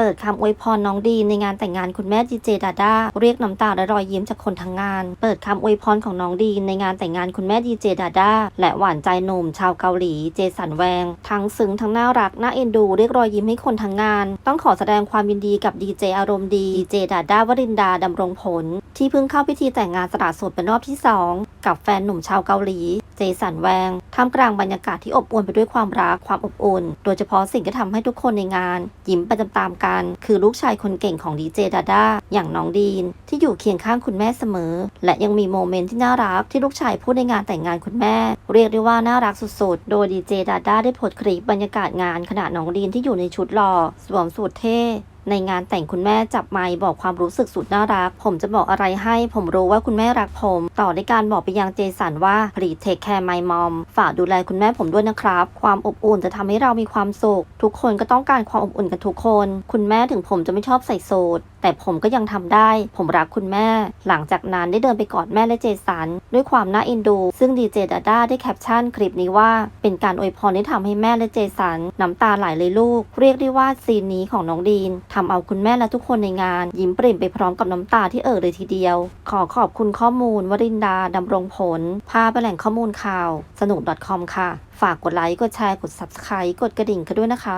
ปิดคำอวยพรน้องดีในงานแต่งงานคุณแม่ดีเจดาด้าเรียกน้ำตาและรอยยิ้มจากคนทั้งงาน เปิดคำอวยพรของน้องดีในงานแต่งงานคุณแม่ดีเจดาด้าและหวานใจหนุ่มชาวเกาหลีเจสันแวง ทั้งซึ้งทั้งน่ารักน่าเอ็นดู เรียกรอยยิ้มให้คนทั้งงาน ต้องขอแสดงความยินดีกับดีเจอารมณ์ดีดีเจดาด้าวรินดาดำรงผล ที่เพิ่งเข้าพิธีแต่งงานสละโสดเป็นรอบที่สอง กับแฟนหนุ่มชาวเกาหลี เจสันแวงท่ามกลางบรรยากาศที่อบอวลไปด้วยความรักความอบอุ่น โดยเฉพาะสิ่งที่ทำให้ทุกคนในงาน ยิ้มไปตามๆกัน คือลูกชายคนเก่งของดีเจดาด้าอย่างน้องดีน ที่อยู่เคียงข้างคุณแม่เสมอ และยังมีโมเมนต์ที่น่ารักที่ลูกชายพูดในงานแต่งงานคุณแม่ เรียกได้ว่าน่ารักสุดๆ โดยดีเจดาด้าได้โพสต์คลิปบรรยากาศงานขณะน้องดีนที่อยู่ในชุดหล่อสวมสูทเท่ ในงานแต่งคุณแม่จับไมค์บอกความรู้สึกสุดน่ารัก ผมจะบอกอะไรให้ ผมรู้ว่าคุณแม่รักผม ต่อในการบอกไปยังเจสันว่า please take care my mom ฝากดูแลคุณแม่ผมด้วยนะครับ ความอบอุ่นจะทำให้เรามีความสุข ทุกคนก็ต้องการความอบอุ่นกันทุกคน คุณแม่ถึงผมจะไม่ชอบใส่โซดแต่ผมก็ยังทำได้ ผมรักคุณแม่ หลังจากนั้นได้เดินไปกอดแม่และเจสัน ด้วยความน่าเอ็นดู ซึ่งดีเจดาด้าได้แคปชั่นคลิปนี้ว่า เป็นการอวยพรที่ทำให้แม่และเจสันน้ำตาไหลเลยลูก เรียกได้ว่าซีนนี้ของน้องดีนททำเอาคุณแม่และทุกคนในงาน ยิ้มปริ่มไปพร้อมกับน้ำตาที่เอ่อเลยทีเดียว ขอขอบคุณข้อมูลวรินดาดำรงผลพาไปแหล่งข้อมูลข่าว สนุก .com ค่ะ ฝากกดไลค์ กดแชร์ กด subscribe กดกระดิ่งกันด้วยนะคะ